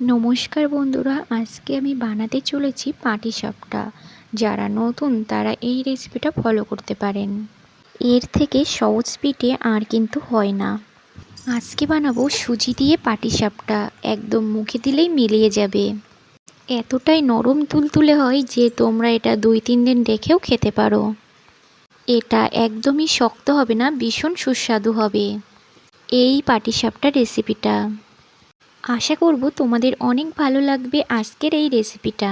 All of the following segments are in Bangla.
নমস্কার বন্ধুরা, আজকে আমি বানাতে চলেছি পাটিসাপটা। যারা নতুন, তারা এই রেসিপিটা ফলো করতে পারেন। এর থেকে সহজ পিঠে আর কিন্তু হয় না। আজকে বানাবো সুজি দিয়ে পাটিসাপটা। একদম মুখে দিলেই মিলিয়ে যাবে। এতটাই নরম তুলতুলে হয় যে তোমরা এটা দুই তিন দিন রেখেও খেতে পারো। এটা একদমই শক্ত হবে না, ভীষণ সুস্বাদু হবে। এই পাটিসাপটা রেসিপিটা আশা করব তোমাদের অনেক ভালো লাগবে আজকের এই রেসিপিটা।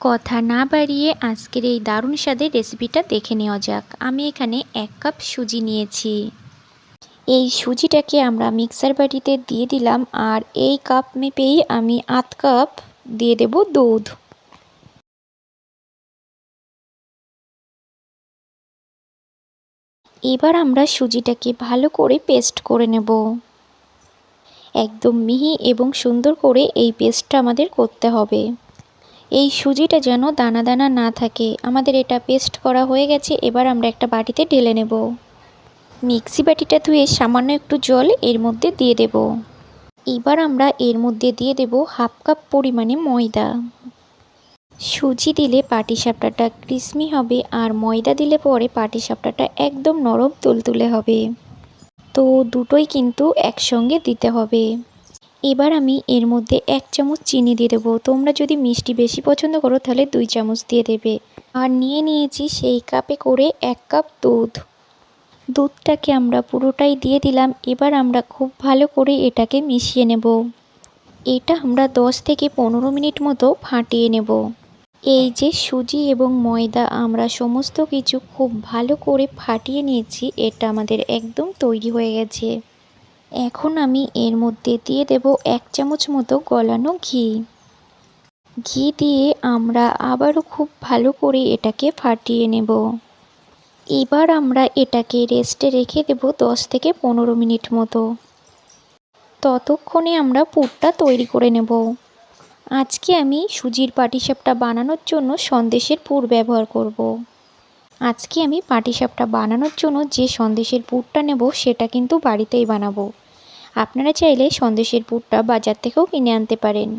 কথা না বাড়িয়ে আজকের এই দারুণ স্বাদের রেসিপিটা দেখে নেওয়া যাক। আমি এখানে এক কাপ সুজি নিয়েছি। এই সুজিটাকে আমরা মিক্সার বাটিতে দিয়ে দিলাম আর এই কাপ মেপেই আমি আধ কাপ দিয়ে দেব দুধ। এবার আমরা সুজিটাকে ভালো করে পেস্ট করে নেব। একদম মিহি এবং সুন্দর করে এই পেস্টটা আমাদের করতে হবে। এই সুজিটা যেন দানা দানা না থাকে। আমাদের এটা পেস্ট করা হয়ে গেছে, এবার আমরা একটা বাটিতে ঢেলে নেব। মিক্সি বাটিটা ধুয়ে সামান্য একটু জল এর মধ্যে দিয়ে দেব। এবার আমরা এর মধ্যে দিয়ে দেব হাফ কাপ পরিমাণে ময়দা। সুজি দিলে পাটিসাপটাটা ক্রিসমি হবে, আর ময়দা দিলে পরে পাটিসাপটাটা একদম নরম তুলতুলে হবে। তো দুটোই কিন্তু একসঙ্গে দিতে হবে। এবার আমি এর মধ্যে এক চামচ চিনি দিয়ে দেবো। তোমরা যদি মিষ্টি বেশি পছন্দ করো, তাহলে দুই চামচ দিয়ে দেবে। আর নিয়ে নিয়েছি সেই কাপে করে এক কাপ দুধ। দুধটাকে আমরা পুরোটাই দিয়ে দিলাম। এবার আমরা খুব ভালো করে এটাকে মিশিয়ে নেব। এটা আমরা দশ থেকে পনেরো মিনিট মতো ফাটিয়ে নেব। এই যে সুজি এবং ময়দা, আমরা সমস্ত কিছু খুব ভালো করে ফাটিয়ে নিয়েছি, এটা আমাদের একদম তৈরি হয়ে গেছে। এখন আমি এর মধ্যে দিয়ে দেব এক চামচ মতো গলানো ঘি। ঘি দিয়ে আমরা আবারও খুব ভালো করে এটাকে ফাটিয়ে নেব। এবার আমরা এটাকে রেস্টে রেখে দেব দশ থেকে পনেরো মিনিট মতো। ততক্ষণে আমরা পুরটা তৈরি করে নেব। আজকে আমি সুজির পাটিসাপটা বানানোর জন্য সন্দেশের পুর ব্যবহার করব। আজকে আমি পাটিসাপটা বানানোর জন্য যে সন্দেশের পুরটা নেব সেটা কিন্তু বাড়িতেই বানাবো। আপনারা চাইলে সন্দেশের পুরটা বাজার থেকেও কিনে আনতে পারেন।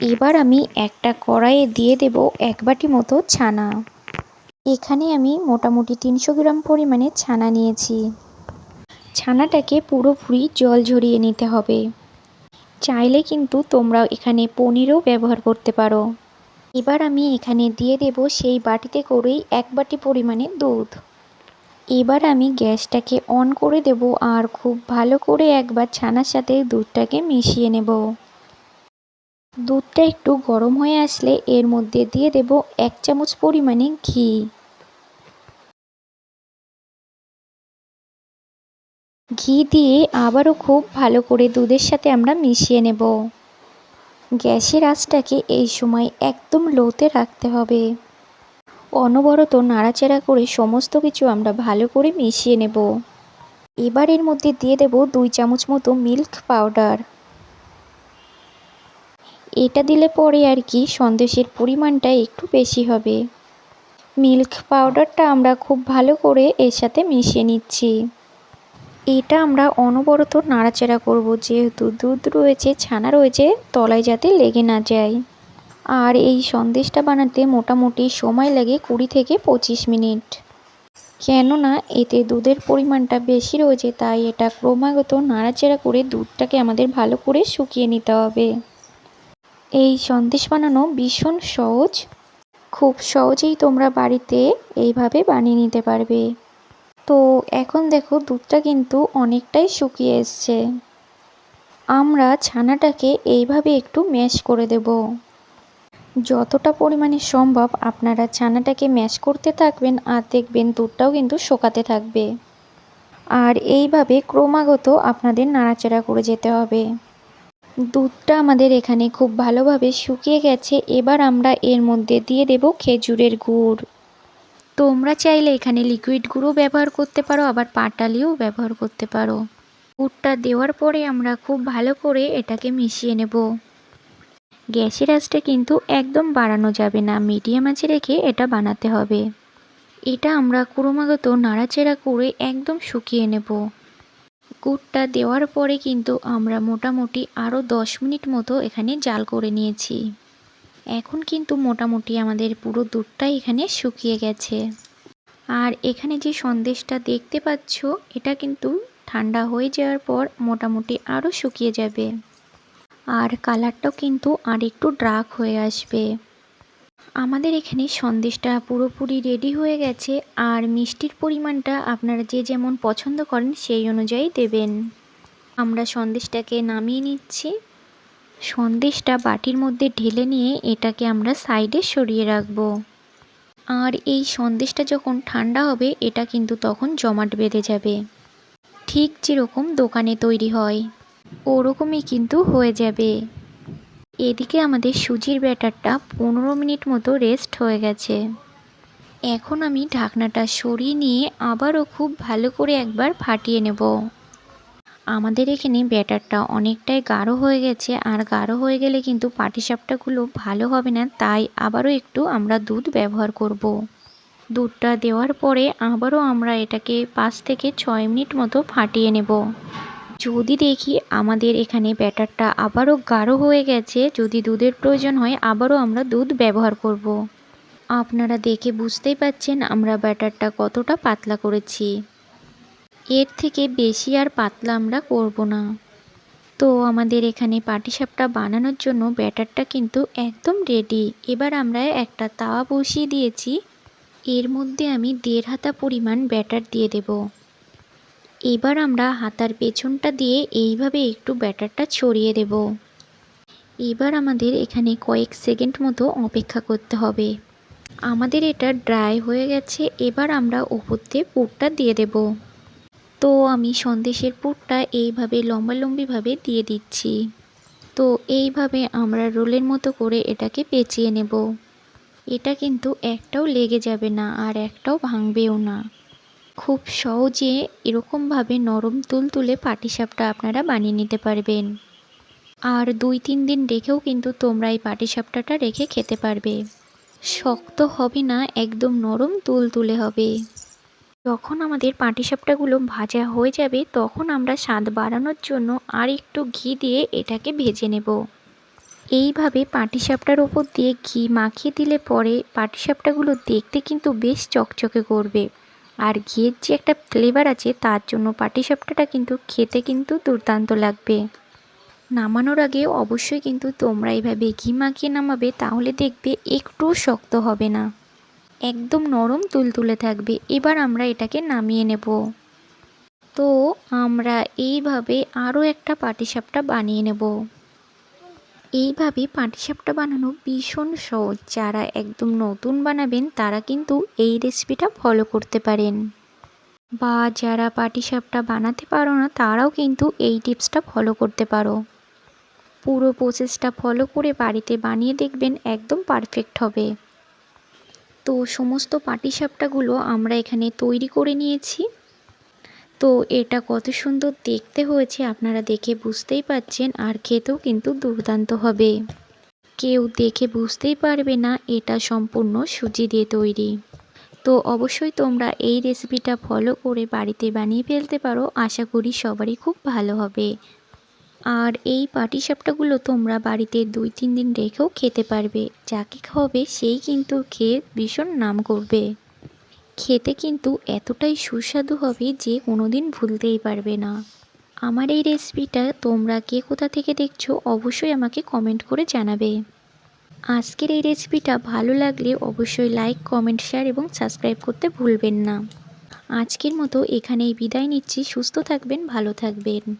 এবার আমি একটা কড়াইয়ে দিয়ে দেব এক বাটি মতো ছানা। এখানে আমি মোটামুটি তিনশো গ্রাম পরিমাণে ছানা নিয়েছি। ছানাটাকে পুরোপুরি জল ঝরিয়ে নিতে হবে। চাইলে কিন্তু তোমরা এখানে পনিরও ব্যবহার করতে পারো। এবার আমি এখানে দিয়ে দেব সেই বাটিতে করেই এক বাটি পরিমাণে দুধ। এবার আমি গ্যাসটাকে অন করে দেব আর খুব ভালো করে একবার ছানার সাথে দুধটাকে মিশিয়ে নেব। দুধটা একটু গরম হয়ে আসলে এর মধ্যে দিয়ে দেব এক চামচ পরিমাণে ঘি। ঘি দিয়ে আবারও খুব ভালো করে দুধের সাথে আমরা মিশিয়ে নেব। গ্যাসের আঁচটাকে এই সময় একদম লোতে রাখতে হবে। অনবরত নাড়াচাড়া করে সমস্ত কিছু আমরা ভালো করে মিশিয়ে নেব। এবার এর মধ্যে দিয়ে দেব দুই চামচ মতো মিল্ক পাউডার। এটা দিলে পরে আর কি সন্দেশের পরিমাণটা একটু বেশি হবে। মিল্ক পাউডারটা আমরা খুব ভালো করে এর সাথে মিশিয়ে নিচ্ছি। এটা আমরা অনবরত নাড়াচাড়া করব, যেহেতু দুধ রয়েছে, ছানা রয়েছে, তলায় যাতে লেগে না যায়। আর এই সন্দেশটা বানাতে মোটামুটি সময় লাগে কুড়ি থেকে পঁচিশ মিনিট। কেননা, এতে দুধের পরিমাণটা বেশি রয়েছে, তাই এটা ক্রমাগত নাড়াচাড়া করে দুধটাকে আমাদের ভালো করে শুকিয়ে নিতে হবে। এই সন্দেশ বানানো ভীষণ সহজ। খুব সহজেই তোমরা বাড়িতে এইভাবে বানিয়ে নিতে পারবে। তো এখন দেখো দুধটা কিন্তু অনেকটাই শুকিয়ে এসছে। আমরা ছানাটাকে এইভাবে একটু ম্যাশ করে দেব। যতটা পরিমাণে সম্ভব আপনারা ছানাটাকে ম্যাশ করতে থাকবেন আর দেখবেন দুধটাও কিন্তু শোকাতে থাকবে। আর এইভাবে ক্রমাগত আপনাদের নাড়াচাড়া করে যেতে হবে। দুধটা আমাদের এখানে খুব ভালোভাবে শুকিয়ে গেছে। এবার আমরা এর মধ্যে দিয়ে দেব খেজুরের গুড়। তোমরা চাইলে এখানে লিকুইড গুঁড়ো ব্যবহার করতে পারো, আবার পাটালিও ব্যবহার করতে পারো। গুড়টা দেওয়ার পরে আমরা খুব ভালো করে এটাকে মিশিয়ে নেব। গ্যাসের আঁচটা কিন্তু একদম বাড়ানো যাবে না, মিডিয়াম আঁচে রেখে এটা বানাতে হবে। এটা আমরা ক্রমাগত নাড়াচাড়া করে একদম শুকিয়ে নেব। গুড়টা দেওয়ার পরে কিন্তু আমরা মোটামুটি আরও দশ মিনিট মতো এখানে জাল করে নিয়েছি। এখন কিন্তু মোটামুটি আমাদের পুরো দুধটাই এখানে শুকিয়ে গেছে। আর এখানে যে সন্দেশটা দেখতে পাচ্ছ, এটা কিন্তু ঠান্ডা হয়ে যাওয়ার পর মোটামুটি আরও শুকিয়ে যাবে। আর কালারটাও কিন্তু আর একটু ড্রাক হয়ে আসবে। আমাদের এখানে সন্দেশটা পুরোপুরি রেডি হয়ে গেছে আর মিষ্টির পরিমাণটা আপনারা যে যেমন পছন্দ করেন সেই অনুযায়ী দেবেন। আমরা সন্দেশটাকে নামিয়ে নিচ্ছি। সন্দেশটা বাটির মধ্যে ঢেলে নিয়ে এটাকে আমরা সাইডে সরিয়ে রাখব। আর এই সন্দেশটা যখন ঠান্ডা হবে, এটা কিন্তু তখন জমাট বেঁধে যাবে। ঠিক যেরকম দোকানে তৈরি হয়, ওরকমই কিন্তু হয়ে যাবে। এদিকে আমাদের সুজির ব্যাটারটা পনেরো মিনিট মতো রেস্ট হয়ে গেছে। এখন আমি ঢাকনাটা সরিয়ে নিয়ে আবারও খুব ভালো করে একবার ফাটিয়ে নেব। আমাদের এখানে ব্যাটারটা অনেকটাই গাঢ় হয়ে গেছে, আর গাঢ় হয়ে গেলে কিন্তু পাটিসাপটাগুলো ভালো হবে না, তাই আবারও একটু আমরা দুধ ব্যবহার করব। দুধটা দেওয়ার পরে আবারও আমরা এটাকে পাঁচ থেকে ছয় মিনিট মতো ফাটিয়ে নেব যদি দেখি আমাদের এখানে ব্যাটারটা আবারও গাঢ় হয়ে গেছে, যদি দুধের প্রয়োজন হয় আবারও আমরা দুধ ব্যবহার করব। আপনারা দেখে বুঝতেই পাচ্ছেন আমরা ব্যাটারটা কতটা পাতলা করেছি এর থেকে বেশি আর পাতলা আমরা করব না। তো আমাদের এখানে পাটিসাপটা বানানোর জন্য ব্যাটারটা কিন্তু একদম রেডি এবার আমরা একটা তাওয়া বসিয়ে দিয়েছি। এর মধ্যে আমি দেড় হাতা পরিমাণ ব্যাটার দিয়ে দেব। এবার আমরা হাতার পেছনটা দিয়ে এইভাবে একটু ব্যাটারটা ছড়িয়ে দেব। এবার আমাদের এখানে কয়েক সেকেন্ড মতো অপেক্ষা করতে হবে। আমাদের এটা ড্রাই হয়ে গেছে। এবার আমরা ওপর দিয়ে পুরটা দিয়ে দেব। তো আমি সন্দেশের পুরটা এইভাবে লম্বালম্বিভাবে দিয়ে দিচ্ছি। তো এইভাবে আমরা রোলের মতো করে এটাকে পেঁচিয়ে নেব। এটা কিন্তু একটাও লেগে যাবে না আর একটাও ভাঙবেও না। খুব সহজে এরকমভাবে নরম তুল তুলতুলে পাটিসাপটা আপনারা বানিয়ে নিতে পারবেন। আর দুই তিন দিন রেখেও কিন্তু তোমরা এই পাটিসাপটাটা রেখে খেতে পারবে। শক্ত হবে না, একদম নরম তুলতুলে হবে। যখন আমাদের পাটিসাপটাগুলো ভাজা হয়ে যাবে, তখন আমরা স্বাদ বাড়ানোর জন্য আর একটু ঘি দিয়ে এটাকে ভেজে নেব। এইভাবে পাটিসাপটার ওপর দিয়ে ঘি মাখিয়ে দিলে পরে পাটিসাপটাগুলো দেখতে কিন্তু বেশ চকচকে করবে। আর ঘিয়ের যে একটা ফ্লেভার আছে, তার জন্য পাটিসাপটাটা কিন্তু খেতে কিন্তু দুর্দান্ত লাগবে। নামানোর আগে অবশ্যই কিন্তু তোমরা এইভাবে ঘি মাখিয়ে নামাবে, তাহলে দেখবে একটু শক্ত হবে না। একদম নরম তুলতুলে থাকবে। এবার আমরা এটাকে নামিয়ে নেব। তো আমরা এইভাবে আরও একটা পাটিসাপটা বানিয়ে নেব। এইভাবে পাটিসাপটা বানানো ভীষণ সহজ। যারা একদম নতুন বানাবেন, তারা কিন্তু এই রেসিপিটা ফলো করতে পারেন। বা যারা পাটিসাপটা বানাতে পারো না, তারাও কিন্তু এই টিপসটা ফলো করতে পারো। পুরো প্রসেসটা ফলো করে বাড়িতে বানিয়ে দেখবেন একদম পারফেক্ট হবে। তো সমস্ত পাটিসাপটাগুলো আমরা এখানে তৈরি করে নিয়েছি। তো এটা কত সুন্দর দেখতে হয়েছে, আপনারা দেখে বুঝতেই পাচ্ছেন, আর খেতেও কিন্তু দুর্দান্ত হবে। কেউ দেখে বুঝতেই পারবে না, এটা সম্পূর্ণ সুজি দিয়ে তৈরি। তো অবশ্যই তোমরা এই রেসিপিটা ফলো করে বাড়িতে বানিয়ে ফেলতে পারো, আশা করি সবারই খুব ভালো হবে। আর এই পাটিসাপটাগুলো তোমরা বাড়িতে দুই, তিন দিন রেখেও খেতে পারবে। যাকে খাওয়াবে সেই কিন্তু খেয়ে ভীষণ নাম করবে। খেতে কিন্তু এতটাই সুস্বাদু হবে যে কোনো দিন ভুলতেই পারবে না। আমার এই রেসিপিটা তোমরা কে কোথা থেকে দেখছ অবশ্যই আমাকে কমেন্ট করে জানাবে। আজকের এই রেসিপিটা ভালো লাগলে অবশ্যই লাইক, কমেন্ট, শেয়ার এবং সাবস্ক্রাইব করতে ভুলবেন না। আজকের মতো এখানেই বিদায় নিচ্ছি। সুস্থ থাকবেন, ভালো থাকবেন।